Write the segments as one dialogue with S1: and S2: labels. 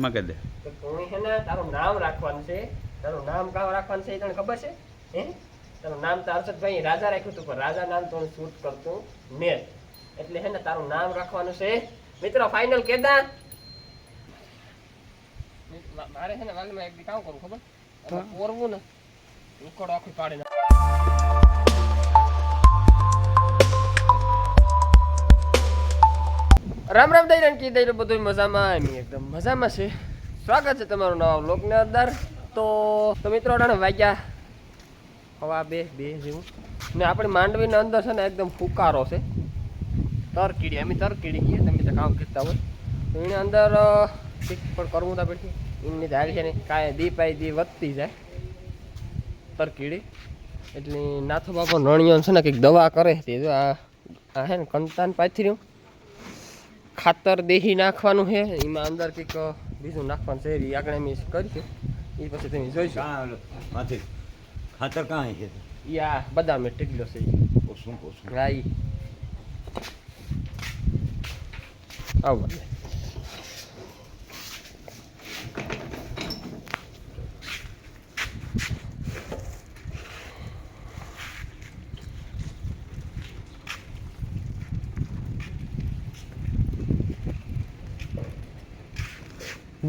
S1: કમેન્ટમાં કહી દે.
S2: તું હે ને તારું નામ રાખવાનું છે. તારું નામ કામ રાખવાનું છે એ તને ખબર છે? હે? તારું નામ તો હર્ષદભાઈ રાજા રાખ્યું હતું પણ રાજા નામ તો શૂટ કરતું મેં. એટલે હે ને તારું નામ રાખવાનું છે. મિત્રો ફાઇનલ કેદા મારે છે ને વાલમાં એક દી કામ કરું ખબર? કોરવું ને નીકળો આખું પાડી રામ રામ દઈ કી દઈ બધું મજામાં. એમ એકદમ મજામાં છે. સ્વાગત છે તમારું નવા વ્લોગની અંદર. તો તો મિત્રો અટાણે વાગ્યા. હવા બે બે જેવું. ને આપણી માંડવીની અંદર છે ને એકદમ ફુકારો છે. તરકીડી અમે તરકીડી કહીએ, તમે તો કામ કરતા હોય. તો એની અંદર પણ કરવું તા પછી એમની હાલ છે ને કાંઈ દી પાઈ દી વધતી જાય. તરકીડી. એટલે નાથો બાપો નણિયો છે ને કંઈક દવા કરે તે જો આ આ હે ને કંતાન પાછી રહ્યું ખાતર દેહી નાખવાનું છે. એમાં અંદર કંઈક બીજું નાખવાનું છે. એ આગળ અમે કરીશું એ પછી તમે જોઈશું.
S1: ઓલું ખાતર કાંઈ છે?
S2: યા બધા બદામ ટીકલો છે.
S1: પોસું પોસું
S2: હા આવો.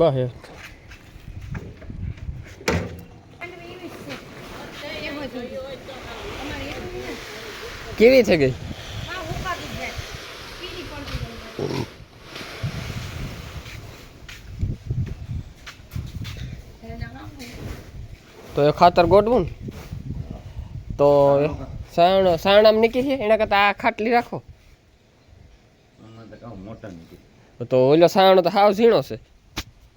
S2: બસ કેવી થઈ ગઈ? તો એ ખાતર ગોઠવું ને? તો સાણ આમ નીકળી છે એના કરતાં આ ખાટલી રાખો.
S1: તો
S2: ઓલો સાણો તો હાવ ઝીણો છે.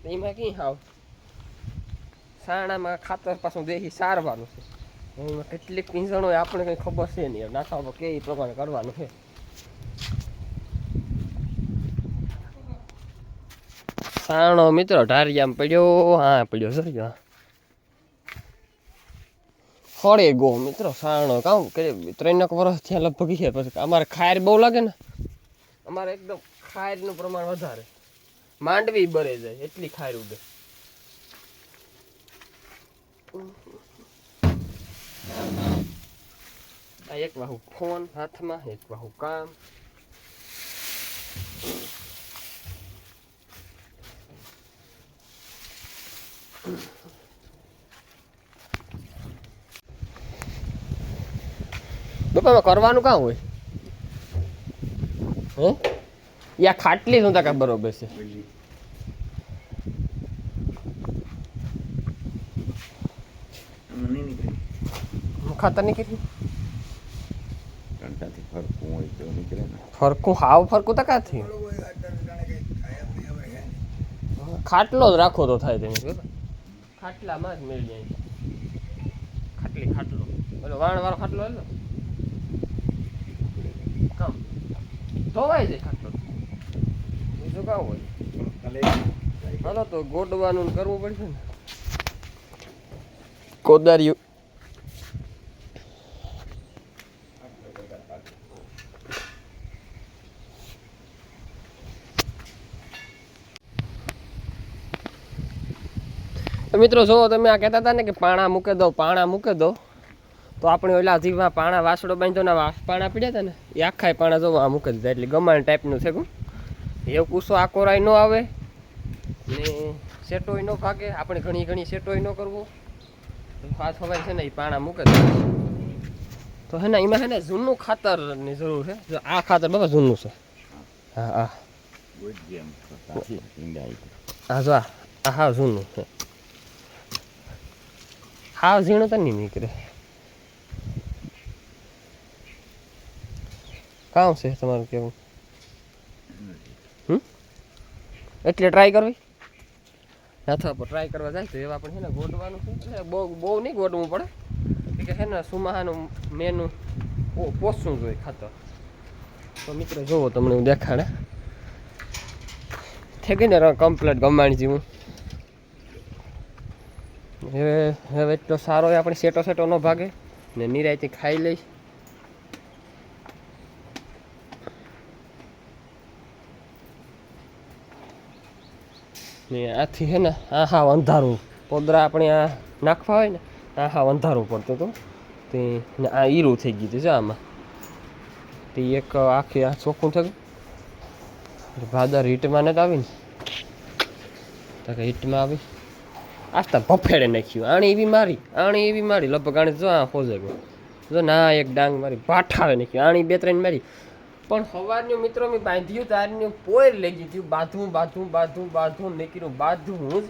S2: એમાં કઈ હાવ? સાણામાં ખાતર પાછું દેહી સારવાનું છે. એમાં કેટલીક પીંજણો આપણે કંઈ ખબર છે નહીં. પર કે એ પ્રમાણે કરવાનું છે? સાણો મિત્રો, ઢારિયામાં પડ્યો. હા, પડ્યો સર ખડે ગો મિત્રો, સાણો કામ કે ત્રણેક વર્ષ થયા લગભગ છે. પછી અમારે ખાયર બહુ લાગે ને? અમારે એકદમ ખાયરનું પ્રમાણ વધારે. માંડવી બરે જાય, એટલી ખાર ઉડે આ એક વાહુ ફોન હાથમાં, એક વાહુ કામ. બાપા કરવાનું કાં હોય? હે? યા ખાટલી નું તા બરોબર છે.
S1: નહીં નીકળી
S2: ખાતર નીકળી
S1: કંટાથી ફરકું હોય તો નીકળે ને.
S2: ફરકું? હાવ ફરકું તો કાંથી? ખાટલો જ રાખો તો થાય તેની ખાટલામાં જ મેળ જાય ખાટલી ખાટલો. ઓલો વાણ વાળો ખાટલો હેલો કામ. ધોવાય જાય ખાટલો. બીજું કામ તો ગોડવાનું કરવું પડશે ને. કોદાર્યું. મિત્રો જો તમે આ કહેતા હતા ને કે પાણા મૂકે દો, પાણા મૂકે દો. તો આપણે ઓલા જીવમાં પાણા વાસડો બાંધો ને પાણા પીડ્યા હતા ને, એ આખા પાણા જો આ મૂકી દીધા. એટલે ગમાણ ટાઈપનું છે કું એવું કુસો આકોરાય ન આવે? ને સેટોય ન ભાગે. આપણે ઘણી ઘણી સેટોય ન કરવો. ખાસ ખબર છે ને એ પાણા મૂકે તો હે ને એમાં છે ને જૂનું ખાતરની જરૂર છે. જો આ ખાતર બાબા જૂનું છે. હા હા. આ જો આ હા હાવ જૂનું છે. હા ઝીણું તો નહીં નીકળે. કામ છે તમારું કેવું હમ એટલે ટ્રાય કરવી? અથવા પર ટ્રાય કરવા જાય તો એવા પણ છે ને ગોઠવાનું છે. બહુ બહુ નહીં ગોટવું પડે. કે છે ને સુમાહાનું મેનું પોસવું જોઈએ ખાતર. તો મિત્રો જોવો તમને હું દેખાડે. થઈ ગઈ ને કમ્પ્લેટ ગમાણી જેવું હવે હવે એટલો સારો આપણે સેટો સેટો ન ભાગે ને નિરાયથી ખાઈ લઈ ને આથી છે ને આ હા અંધારું. પોદરા આપણે આ નાખવા હોય ને, આ હા અંધારું પડતું હતું. તે આ ઈરું થઈ ગયું છે આમાં. તે એક આખી આ ચોખ્ખું થયું. એટલે ભાદર હીટમાં નથી આવી ને તો કે હીટમાં આવી. આસ્તા ભફેડે નાખ્યું. આણી એવી મારી, આણી એવી મારી. લગભગ આણી જો આ ખોજે ગયો જો ના, એક ડાંગ મારી. ભાઠાવે નાખ્યું. આણી બે ત્રણ મારી. પણ સવારનું મિત્રો મેં બાંધ્યું તારનું પોયર લઈ ગયું થયું. બાંધવું બાંધવું બાંધવું બાંધવું, નીકળ્યું, બાંધવું જ.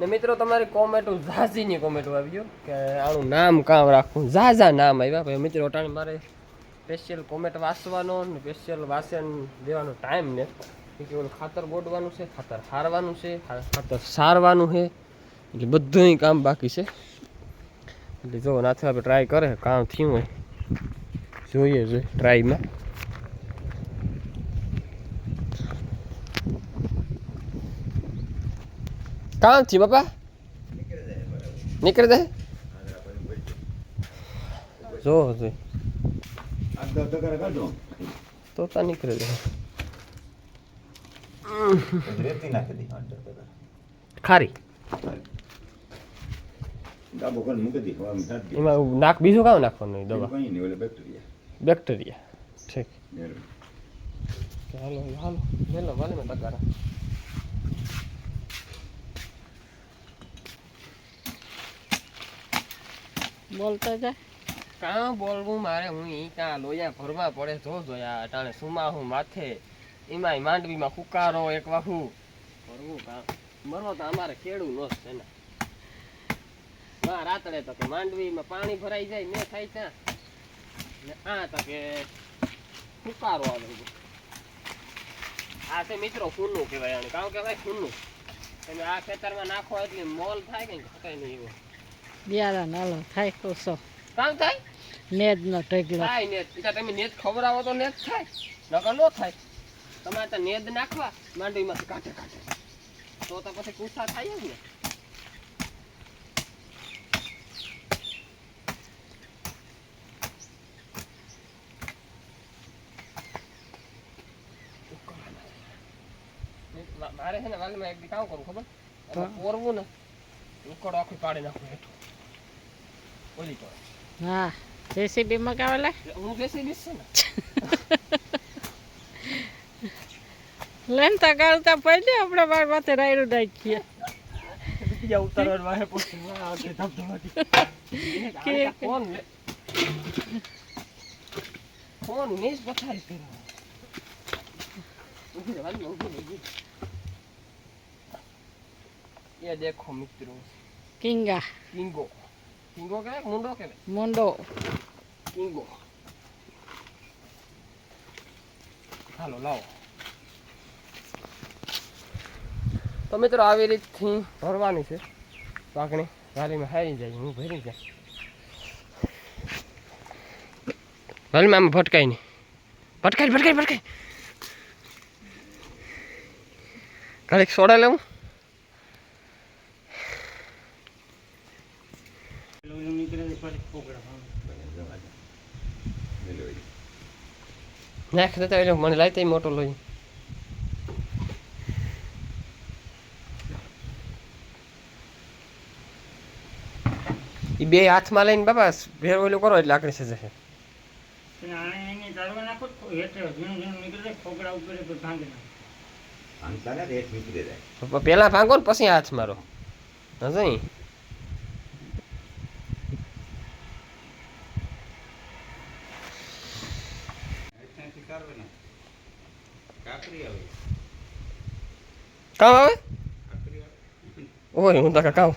S2: ને મિત્રો તમારી કોમેન્ટો, ઝાઝીની કોમેન્ટો આવી ગયો કે આનું નામ કામ રાખવું. ઝાઝા નામ આવ્યા. ભાઈ, મિત્રો, અટાણે મારે સ્પેશિયલ કોમેન્ટ વાંચવાનો ને સ્પેશિયલ વાંચન દેવાનો ટાઈમ ને. કે ઓલું ખાતર ગોડવાનું છે, ખાતર હારવાનું છે ખાતર સારવાનું છે. એટલે બધું કામ બાકી છે. એટલે જો નાથે આપણે ટ્રાય કરે, કામ થયું હોય. જોઈએ જોઈએ ટ્રાયમાં કામ થયું બાપા નીકળી જાય જો જોઈ
S1: આ તો તગારા કાઢો
S2: તો તા નીકળી જાય
S1: રેતી નાખી દી અંદર તગારા
S2: ખારી
S1: ડાબો કરીને મૂકી દી હવા નાખી દી
S2: એમાં નાખ બીજું કામ નાખવાનું હોય દવા
S1: કંઈ નહીં ઓલે બેક્ટેરિયા
S2: બેક્ટેરિયા ઠીક
S1: મેળવી
S2: હાલો હાલો હેલો ભલે મેં તગારા
S3: બોલતો જાય
S2: કાં બોલવું મારે? હું ઈ કાં લોયા ભરવા પડે જો જોયા. અટાણે સુમા હું માથે. એમાંય માંડવીમાં ફુકારો એક વાહુ. ભરવું કાં? મરો તો અમારે કેડું લોસ છે ને. રાતડે તો કે માંડવીમાં પાણી ભરાઈ જાય ને થાય ત્યાં. ને આ તો કે ફુકારો આવે આ છે મિત્રો ફૂલનું કહેવાય આને. કાં કહેવાય ફૂલનું? તમે આ ખેતરમાં નાખો એટલે મોલ થાય કે કઈ નહીં એવો?
S3: બિયારા નાલો થાય કોસો
S2: કામ થાય?
S3: નેજ નો ઢગલો.
S2: થાય નેત એટલે તમે નેત ખવડાવો તો નેત થાય. નકર નો થાય. તમારે તો નેદ નાખવા માંડવીમાંથી કાઢે કાઢે. તો તો પછી કુસા થાય જ ને. મારે છે ને વાલમાં એક કામ કરું ખબર? પોરવું ને ઉકળો આખું કાઢી નાખું હેઠું. ઓલી તો
S3: હા જેસીબી મગાવેલા
S2: હું બેસી બેસ છે ને
S3: લેનતા ગાળતા પડ્યો આપણે બાર માથે રાયડું નાખીએ
S2: બીજા ઉતારવા વાહે પછી વાહ, તે ધબધબાટી.
S3: કે-
S2: આ ફોન લે. ફોન મેં જ પથારી ફેરવ્યો. ઊભી રહે, વાલી, ઊભી રહે, ઊભી રહે. ये देखो मित्रों
S3: કિંગા
S2: किंगो કુંગો કે મુંડો કે
S3: મુંડો.
S2: કુંગો હાલો લાવો. તો મિત્રો આવી રીતથી ભરવાની છે. પાકણી ગાડીમાં હારી જાય હું ભરી જાય. ભલે આમ ભટકાય નહીં. ભટકાય ભટકાય ભટકાય. ઘડીક સોડા લેવું? નાખ દેતા એટલે મને લાવતા મોટો લોહી એ બે હાથમાં લઈને બાપા ભેર ઓલું કરો એટલે આકડી સજે છે પેલા ભાંગો ને પછી હાથ મારો નહીં કામ આવે ઓય હું તો કામ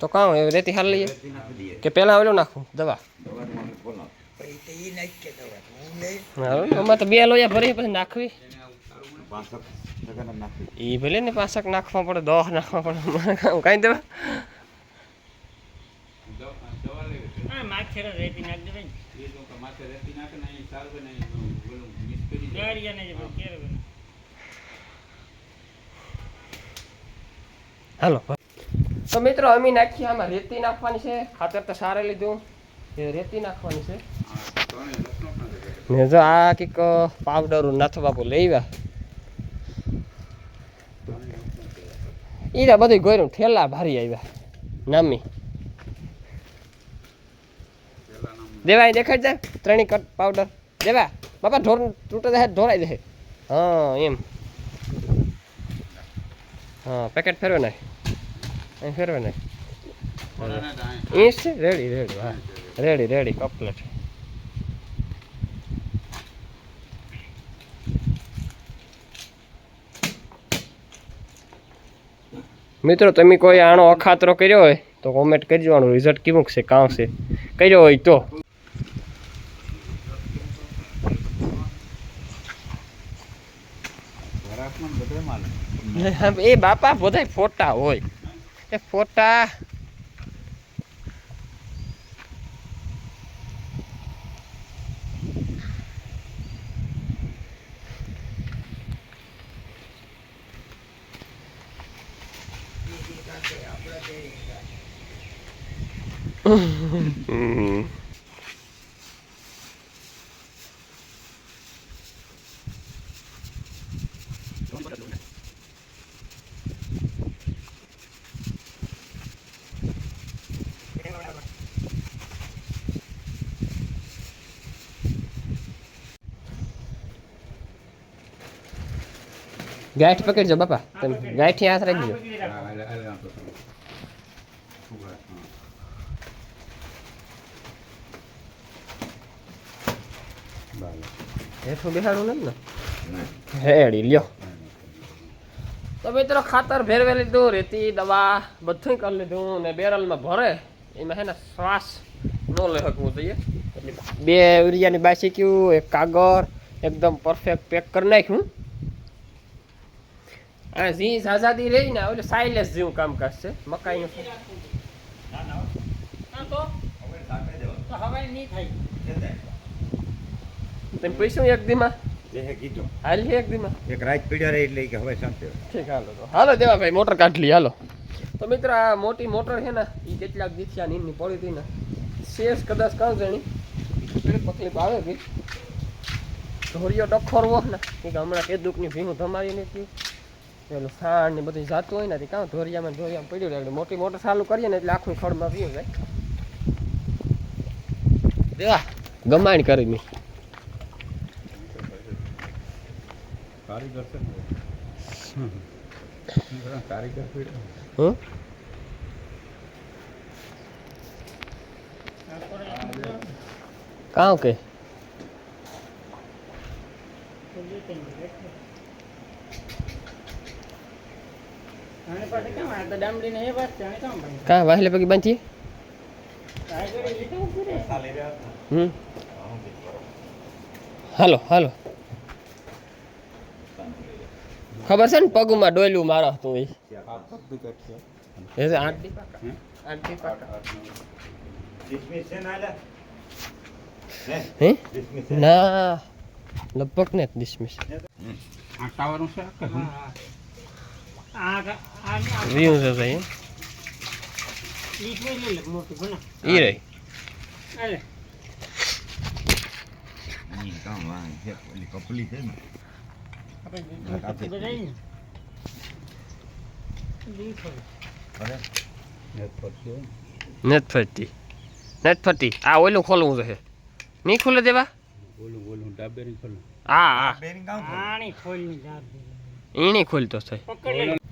S2: તો કામ હવે રેતી હાલ લઈએ
S1: રેતી નાખી
S2: કે પેલા ઓલું નાખું દવા અમારે તો બે લોયા ભરી પછી નાખવી
S1: નાખી
S2: એ ભલે ને પાસક નાખવા પડે દહ નાખવા પડે કાંઈ દેવા હાલો. તો મિત્રો અમે નાખી આમાં રેતી નાખવાની છે. ખાતર તો સારે લીધું. રેતી નાખવાની છે. ને જો આ કંઈક પાવડર નાથ બાપુ લઈવા ઈરા બધું ગોયરું ઠેલા ભારી આવ્યા. નામી. દેવાય દેખાડ જાય ત્રણેય કટ પાવડર દેવા બાપા ઢોર તૂટે જાય ઢોરાઈ જાય હા એમ. હા પેકેટ ફેરવે નાખ અહીં ફેરવે નાખ ઈસ છે રેડી રેડી હા. રેડી રેડી કપલેટ મિત્રો તમે કોઈ આનો અખાતરો કર્યો હોય તો કોમેન્ટ કરજો આનું રિઝલ્ટ કેવું છે કાં છે. કર્યો હોય તો
S1: ઘરાકમાં બધે માલ
S2: એ બાપા બધાય ફોટા હોય. એ ફોટા. ગાંઠ પકડજો બાપા તમે ગાંઠી હાથ રાખજો હેઠું બેહાડું નથી ને હેડી લ્યો તો મિત્રો ખાતર ભેરવે લીધું રેતી દવા બધું કરી લીધું ને બેરલમાં ભરે એમાં હે ને શ્વાસ ન લઈ શકવું જોઈએ એટલે બે યુરિયાની બાસીક્યું એક કાગળ એકદમ પરફેક્ટ પેક કરી નાખ્યું આ ઝી આઝાદી રહી ને એટલે સાયલેસ જેવું કામકાજ છે મકાઈનું
S3: હવે
S2: તમે પૈસું એક દીમાં? હાલ એક દીમાં?
S1: એક રાત પીડ્યા રહી એટલે કે હવે શાંતિ
S2: ઠીક હાલો તો. હાલો દેવા ભાઈ મોટર કાઢ લઈએ હાલો. તો મિત્ર આ મોટી મોટર છે ને એ કેટલાક દીથિયા નીરની પડી હતી ને. શેષ કદાચ કાં જાણી? તકલીફ આવે ગઈ ઢોરિયો ડખોરવો ને. કે હમણાં કે દુઃખની ભીંગું ધમારી નથી પેલું સાણ ને બધું જાતું હોય ને તે કાં ધોરિયામાં ધોરિયા પડ્યું રહે. એટલે મોટી મોટર ચાલુ કરીએ ને એટલે આખું ખડમાં પીવું જાય દેવા ગમાણ કરી મી. કાં કે
S3: આને પાસે કેમ આ તો દામડીને એ વાત છે આને કેમ ભાઈ
S2: કાં વાહલે પગી
S3: રહે.
S2: હમ. હાલો હાલો. ખબર છે ને પગમાં ડોયલું મારો હતું એ
S1: ને આલા હે?
S2: હે?
S1: ડિસમિસ
S2: ના લગભગ ને ડિસમિસ
S1: આ ટાવરનું છે
S2: વ્યૂ છે ભાઈ ઈ રહી.
S1: છે કપલી છે ને નેટ
S2: ફરતી નથી ફરતી આ ઓલું ખોલવું છે. નહીં ખુલે દેવા?
S1: ઓલું ઓલું ડાબેરી ખોલું.
S2: હા હા. ખોલતો
S3: લે.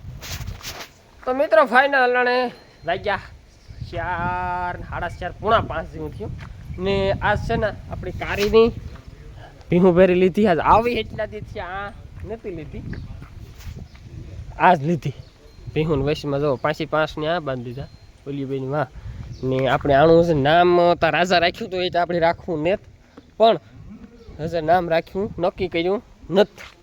S2: તો મિત્રો ફાઇનલ અને વાગ્યા ચાર, સાડા ચાર, પૂણા પાંચ જેવું થયું. ને આજ છે ને આપણી કારીની ભીહું ભેરી લીધી. આજ આવી એટલા દીધી આ નથી લીધી. આજ લીધી. ભીહું વૈશમાં જો પાંચી પાંચની આ બાંધી દીધા. ઓલી બેન વાહ. ને આપણે આણું છે નામ તો રાજા રાખ્યું તો એ આપણે રાખવું નેત પણ હજે નામ રાખ્યું, નક્કી કર્યું નથી.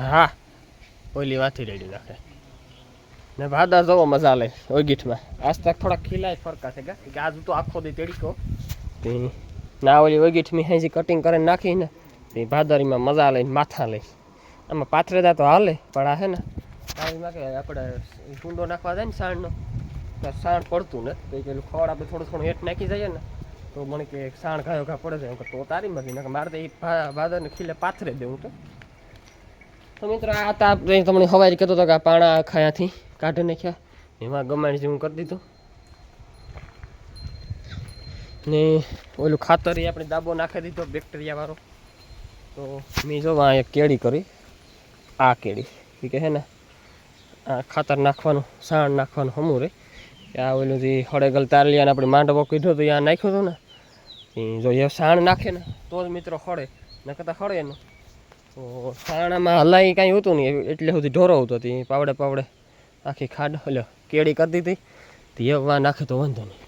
S2: હા. ઓલી વાથી રેડી રાખે. ને ભાદા જોવો મજા લે ઓગીઠમાં આજ તક થોડા ખીલાય ફરકા છે કે આજ તો આખો દી તેડીકો તે ના ઓલી ઓગીઠમી હેજી કટિંગ કરીને નાખીને તે ભાદરીમાં મજા લઈને માથા લઈ આમાં પાથરેદા તો હાલે પણ આ હે ને આવીમાં કે આપણે કુંડો નાખવા જાય ને સાણનો સાણ પડતું ને તો પેલું ખડ આપણે થોડું થોડું હેઠ નાખી જઈએ ને તો મને કે સાણ ગાયો ઘા પડે છે. તો તારી મરજી. નાખે મારે તો એ ભાદરને ખીલે પાથરે દેવું તો. તો મિત્રો, આ તાપ તમને હવાઈ કહેતો હતો કે આ પાણા ખાયાથી કાઢી નાખ્યા. એમાં ગમાણ જેવું કરી દીધું. ને ઓલું ખાતર એ આપણે દાબો નાખી દીધો બેક્ટેરિયા વાળો તો મેં જો આ એક કેળી કરી. આ કેળી. એ હે ને? આ ખાતર નાખવાનું, સાણ નાખવાનું હમું રે આ ઓલું જે હળેગલ તારલિયાને આપણે માંડવો કીધો તો ત્યાં નાખ્યો હતો ને. જો એ સાણ નાખે ને, તો જ મિત્રો હળે. ન કરતા હળે એનું તો સાણામાં હલાઈ કાંઈ હતું નહીં એટલે સુધી ઢોરો હતો. તે પાવડે પાવડે આખી ખાડ, એટલે કેળી કરી દીધી તે વા નાખે તો વાંધો નહીં.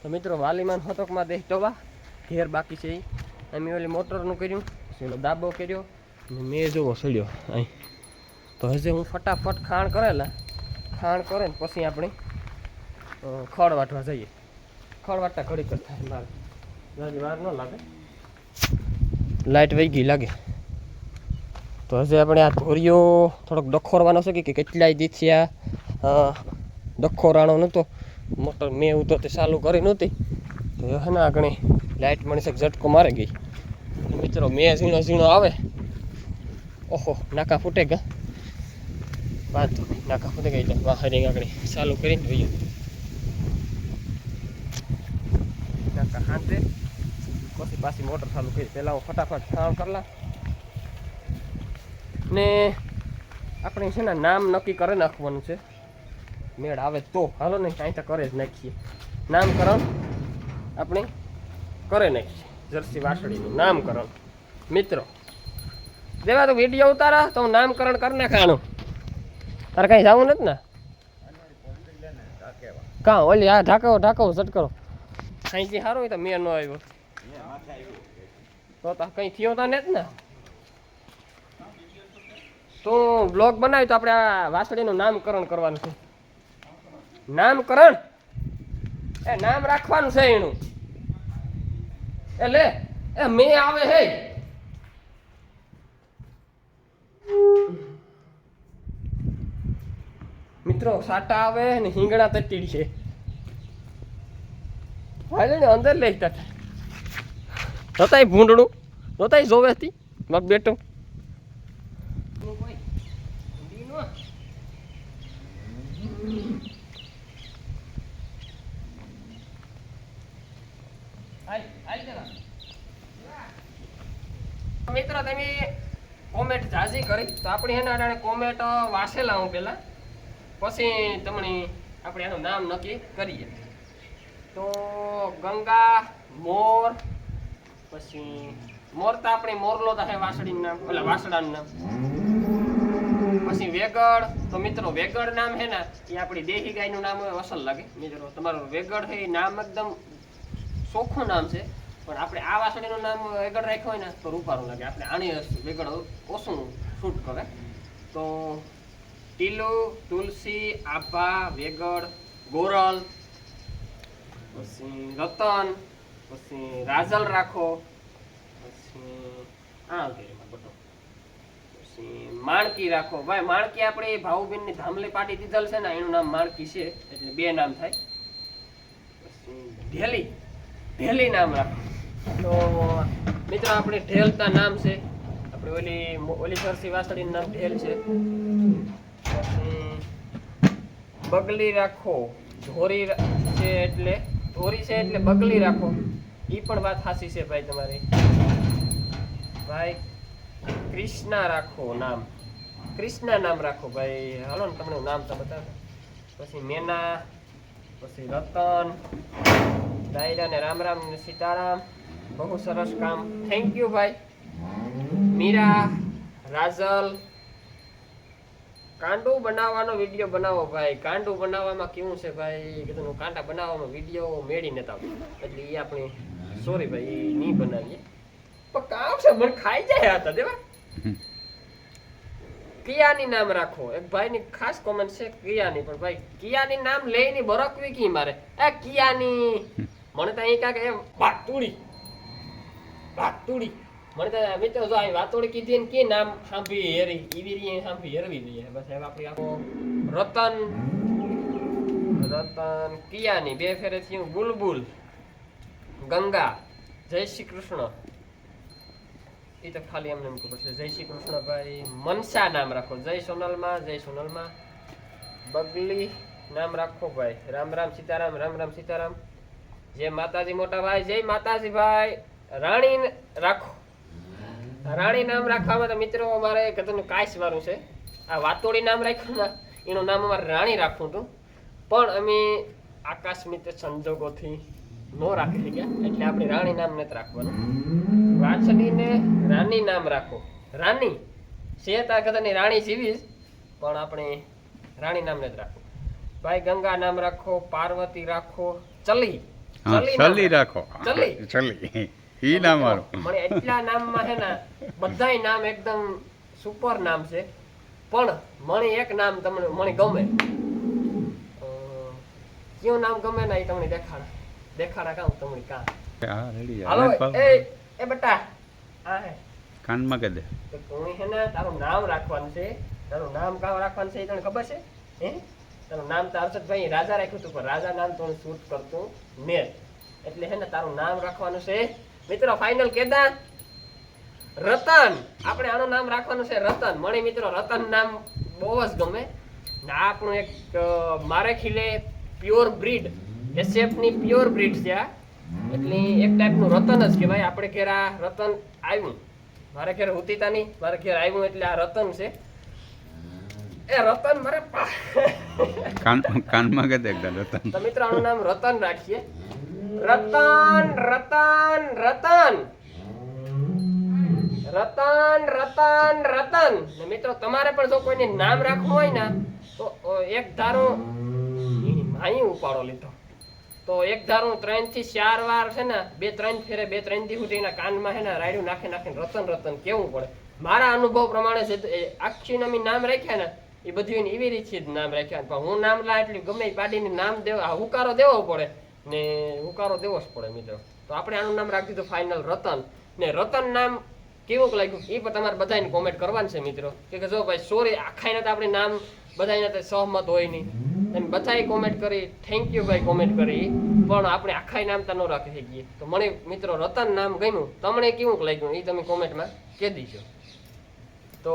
S2: તો મિત્રો, વાલીમાન હતકમાં દેખ ટવા. ઘેર બાકી છે એ અમે ઓલી મોટરનું કર્યું દાબો કર્યો. ને મેં જોવો સડ્યો અહીં. તો હજે હું ફટાફટ ખાણ કરેલા. ખાણ કરે ને પછી આપણે ખડ વાટવા જઈએ. ખડ વાટતા ઘડીક જ થાય મારે. વાર ન લાગે? લાઇટ વહી ગઈ લાગે. તો હજે આપણે આ ધોરીઓ થોડોક ડખોરવાનો છે કે કેટલાય દીથી આ અ, ડખોરાણો નહોતો મોટર મેં એવું તો તે ચાલુ કરી નહોતી. તો હે ને આગળ લાઇટ મળી શકે ઝટકો મારે ગઈ. મિત્રો મેં ઝીણો ઝીણો આવે. ઓહો નાકા ફૂટે ગયા નહીં નાકા ફૂટે ગઈ એટલે વાહરી આગળ ચાલુ કરીને જોઈએ હાંતે પછી પાછી મોટર ચાલુ કરી. પહેલાં હું ફટાફટ કામ કરલા ને આપણે છે ને નામ નક્કી કરી નાખવાનું છે. મેળ આવે તો. હાલો ને કાંઈ તો કરે જ નાખીએ. નામકરણ આપણે કરે નાખીએ. જર્સી વાસળીનું નામકરણ. મિત્રો દેવા તો વીડિયો ઉતારા તો હું નામકરણ કરી નાખાણું. તારે કાંઈ જવું નથી ને? કાં ઓલી આ ઢાંકો ઢાંકવો સટ સાંજથી સારું હોય તો મેં નો આવ્યો. તો તા કંઈ થયો તા ને જ ને. તો બ્લોગ બનાવ્યું તો આપણે આ વાસળીનું નામકરણ કરવાનું છે. નામકરણ? એ નામ રાખવાનું છે એનું. એ લે, એ મેં આવે હે. મિત્રો, સાટા આવે ને હિંગણા તટીડી છે. હાલે અંદર લઈ જતા. જોતાય ભૂંડણું જોતાય જોવે હતી મગ બેટો મિત્રો, તમે કોમેન્ટ જાજી કરી. તો આપણે એના અટાણે કોમેન્ટ વાસેલા હું પહેલા. પછી તમને આપણે એનું નામ નક્કી કરીએ. તો ગંગા, મોર, પછી મોર તો આપણે મોરલો તો હે વાસળીનું નામ એટલે વાસળાનું નામ. પછી વેગડ તો મિત્રો વેગડ નામ હે ને, એ આપણી દેહી ગાયનું નામ હોય, અસલ લાગે. મિત્રો, તમારું વેગડ હે નામ એકદમ ચોખ્ખું નામ છે. પણ આપણે આ વાસળીનું નામ વેગડ રાખ્યું હોય ને, તો રૂપારું લાગે. આપણે આની વેગડ ઓછું શૂટ કરે. તો ટીલું, તુલસી, આભા વેગડ ગોરલ પછી રતન, પછી રાજલ રાખો, પછી આ વગેરે બધો. પછી માણકી રાખો. ભાઈ, માણકી આપણે ભાઉબેનની ધામલી પાટી દીધેલ છે ને, એનું નામ માણકી છે, એટલે બે નામ થાય. પછી ઢેલી. ઢેલી નામ રાખો. તો મિત્રો, આપણે ઢેલતા નામ છે. આપણે ઓલી ઓલી સરસી વાસળીનું નામ ઢેલ છે. પછી બગલી રાખો. ધોરી છે એટલે ધોરી છે એટલે બગલી રાખો. એ પણ વાત સાચી છે ભાઈ તમારી. ભાઈ, કૃષ્ણા રાખો નામ. કૃષ્ણા નામ રાખો ભાઈ. હાલો ને તમને નામ તો બતાવો. પછી મેના, પછી રતન દાયરા ને રામ રામ ને સીતારામ. બહુ સરસ કામ. થેન્ક યુ ભાઈ. મીરા, રાજલ કાંડું બનાવવાનો વીડિયો બનાવો ભાઈ. કાંડું બનાવવામાં કેવું છે ભાઈ? કીધું હું કાંટા બનાવવામાં વીડિયો મેળી નતા એટલે એ આપણે સોરી ભાઈ એ નહીં બનાવીએ. પણ કામ છે મને ખાઈ જાય હતા દેવા. કિયાની નામ રાખો. એક ભાઈની ખાસ કોમેન્ટ છે કિયાની પણ ભાઈ કિયાની નામ લઈને બરકવી કી મારે? એ કિયાની. મને તો અહીં કાંક એ ભાતુડી. ભાતુડી. મને તો મિત્રો જો આ વાતોડી કીધી કે નામ સાંભળી હેરી ઈવી રી સાંભળી હેરવી જોઈએ. બસ હવે આપણે આખો રતન રતન કિયાની બે ફેરે થયું બુલબુલ, ગંગા, જય શ્રી કૃષ્ણ. એ તો ખાલી એમને એમ ખબર છે જય શ્રી કૃષ્ણ ભાઈ મનસા નામ રાખો. જય સોનલમાં જય સોનલમાં. બગલી નામ રાખો ભાઈ. રામ રામ સીતારામ, રામ રામ સીતારામ. જય માતાજી મોટા ભાઈ, જય માતાજી ભાઈ. રાણી રાખો. રાણી નામ રાખવામાં તો મિત્રો અમારે કદનું કાશ વાળું છે. આ વાતોડી નામ રાખ્યું ને એનું નામ અમારે રાણી રાખવું હતું. પણ અમે આકાશમિત સંજોગોથી ન રાખી શક્યા એટલે આપણે રાણી નામ નથી રાખવાનું. વાછડીને રાની નામ રાખો. રાની છે તા કદાની રાણી જીવી પણ આપણે રાણી નામ નથી રાખવું. ભાઈ ગંગા નામ રાખો પાર્વતી રાખો ચલી.
S4: ચલી રાખો.
S2: ચલી.
S4: ચલી. ઈ નામ મારું
S2: મને એટલા નામમાં છે ને બધાય નામ એકદમ સુપર નામ છે. પણ મને એક નામ તમને મને ગમે. કયું નામ ગમે ને એ તમને દેખાડા. દેખાડા કામ તમને કા?
S4: હા રેડી
S2: હાલો એ એ બટા આ હે.
S4: કાનમાં કે દે?
S2: તો છે ને તારું નામ રાખવાનું છે. તારું નામ કામ રાખવાનું છે એ તને ખબર છે? હે? તારું નામ તો હર્ષદભાઈ રાજા રાખ્યું હતું પણ રાજા નામ તો શૂટ કરતું મેં. એટલે હે ને તારું નામ રાખવાનું છે મિત્રો ફાઇનલ કેદા? રતન. આપણે આનું નામ રાખવાનું છે રતન. મને મિત્રો રતન નામ બહુ જ ગમે. આપણું એક મારે ખીલે પ્યોર બ્રીડ એ ની પ્યોર બ્રીડ છે આ. એટલે એક ટાઈપનું રતન જ કહેવાય. આપણે ઘેર આ રતન આવ્યું મારે ઘેર ઉતિતાની મારે ઘેર આવ્યું એટલે આ રતન છે. એ રતન મારે
S4: કાનમાં કે દે રતન?
S2: તો મિત્રો આનું નામ રતન રાખીએ. રતન રતન રતન. રતન રતન રતન. મિત્રો, તમારે પણ જો કોઈને નામ રાખવું હોય ને, તો એક ધારો અહીં ઉપાડો લીધો. તો એક ધારું ત્રણથી ચાર વાર છે ને, બે ત્રણ ફેરે, બે ત્રણથી સુધી એના કાનમાં છે ને રાયડું નાખી નાખીને રતન રતન કેવું પડે? મારા અનુભવ પ્રમાણે છે આખી નમી નામ રાખ્યા ને, એ બધું એવી રીતે નામ રાખ્યા. પણ હું નામ લા એટલે ગમે પાડીને નામ દેવા હુકારો દેવો પડે. ને ઉકારો દેવો જ પડે મિત્રો. તો આપણે આનું નામ રાખી દીધું ફાઇનલ રતન. ને રતન નામ કેવું લાગ્યું? એ પણ તમારે બધાને કોમેન્ટ કરવાનું છે મિત્રો. કે જો ભાઈ સોરી આખાઈને તો આપણે નામ બધાને તો સહમત હોય નહીં. અને બધાએ કોમેન્ટ કરી થેન્ક યુ ભાઈ કોમેન્ટ કરી. પણ આપણે આખાય નામ તો ન રાખી શકીએ. તો મને મિત્રો રતન નામ ગમ્યું. તમને કેવું લાગ્યું? એ તમે કોમેન્ટમાં કહી દીજો. તો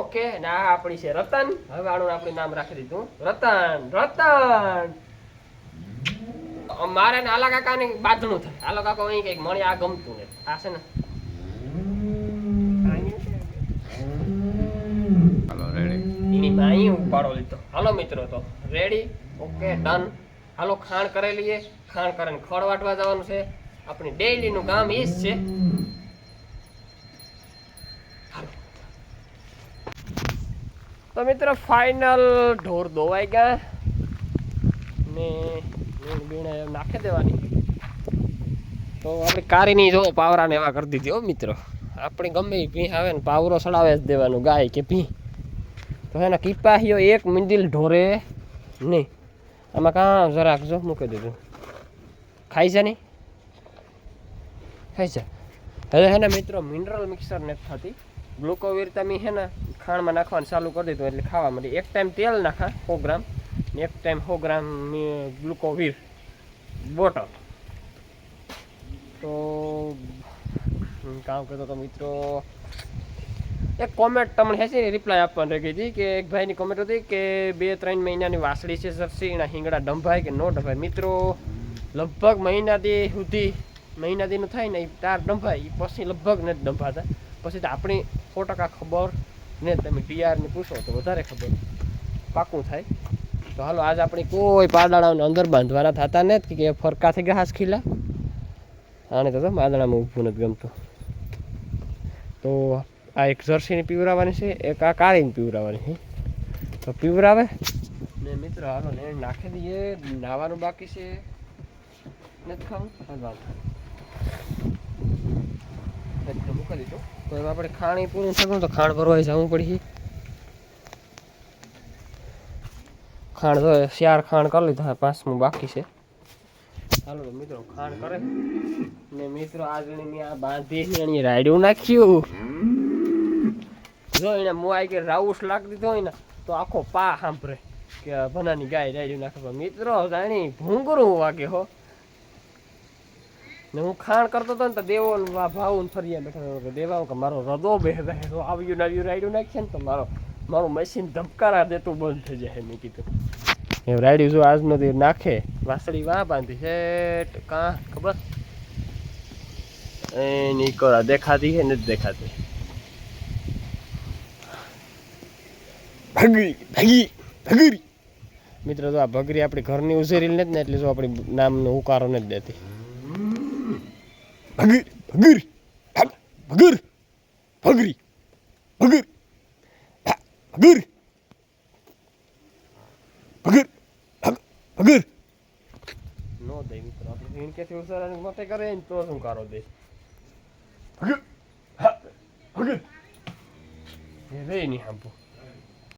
S2: ઓકે ને આ આપણી છે રતન. હવે આનું આપણે નામ રાખી દીધું. રતન રતન! મારે ને આલા કાકાને બાંધણું થાય. આલો કાકા અહીં કંઈક મળી આ ગમતું ને આ છે ને.
S4: હાલો રેડી
S2: એની માઈ ઉપાડો લીધો. હાલો મિત્રો તો રેડી ઓકે ડન હાલો ખાણ કરી લઈએ. ખાણ કરીને ખડ વાટવા જવાનું છે. આપણી ડેઈલીનું કામ એ જ છે. તો મિત્રો ફાઇનલ ઢોર દોવાઈ ગયા. ને બીણ નાખી દેવાની. તો આપણે કારીની જો પાવરાને એવા કરી દીધી હો મિત્રો. આપણે ગમે એ ભીં આવે ને પાવરો સડાવે જ દેવાનું, ગાય કે ભીં. તો એના કિપાહીઓ એક મંદિલ ઢોરે નહીં આમાં કાં જરાક જો મૂકી દીધું. ખાઈ છે નહીં ખાઈ છે હવે હે ને મિત્રો મિનરલ મિક્સર નથી થતી. ગ્લુકોવીર તમે હે ને ખાણમાં નાખવાનું ચાલુ કરી દીધું, એટલે ખાવા માટે એક ટાઈમ તેલ નાખા, સો ગ્રામ. ને એક ટાઈમ સો ગ્રામ ગ્લુકોવીર બોટલ તો કામ કરતો તો મિત્રો. એક કોમેન્ટ તમને હેસી રિપ્લાય આપવાની રહી હતી કે એક ભાઈની કોમેન્ટ હતી કે બે ત્રણ મહિનાની વાસળી છે સરસી, એના હિંગડા ડંભાય કે નો ડંભાય? મિત્રો, લગભગ મહિનાથી સુધી મહિનાથીનું થાય ને એ તાર ડંભાય પછી લગભગ નથી ડંભાતા. પછી તો આપણી સો ટકા ખબર ને તમે ટીઆરને પૂછો તો વધારે ખબર પાકું થાય. તો હાલો, આજ આપણી કોઈ પાડાણાઓને અંદર બાંધવાના થતા નથી કે ફરકા થઈ ગયા હાસ ખીલા. આને તો માદણામાં ઊભું નથી ગમતું. તો આ એક જર્સીને પીવરાવાની છે, એક આ કાળીને પીવરાવાની છે. તો પીવરાવે. ને મિત્રો, હાલો, ને નાખી દઈએ. નાવાનું બાકી છે. નથી ખાવું? વાંધો મૂકી દીધું. તો આપણે ખાણી પૂરું થતું તો ખાણ ભરવા જવું પડી ખાણ તો ચાર ખાણ કરી લીધા પાંચમું બાકી છે. ચાલો તો મિત્રો, ખાણ કરે. ને મિત્રો મેં આ બાંધી એની રાયડું નાખ્યું. જો એને મુઆઈ કે રાઉસ લાગતી દીધો હોય ને, તો આખો પા સાંભળે કે ભનાની ગાય રાયડું નાખે. મિત્રો, જાણી ભૂંગરું વાગે હો. ને હું ખાણ કરતો હતો ને તો દેવો ભાવ ને ફરિયા બેઠા. દેવા કે મારો રદો બે તો આવ્યું ને આવ્યું રાયડું નાખીએ ને તો મારો મારું મશીન ધબકારા દેતું બંધ થઈ જાય મેં કીધું. એમ રાયડું જો આજ નથી નાખે વાસળી વાહ બાંધી છે કાં ખબર? એ કરા દેખાતી છે નથી દેખાતી. ભગરી ભગી ભગરી. મિત્રો તો આ ભગરી આપણી ઘરની ઉછેરી નથી ને એટલે જો આપણી નામનો ઉકારો નથી દેતી. ભગરી ભગરી ભગ ભગર ભગરી ભગર. ભગર ભગ ભગર નો દે મિત્રો આપણે ઇન કેથી ઉછેરાને મોટે કરે ને તો શું કારો દે ભગર હા, ભગર એ રે નહીં હાંભું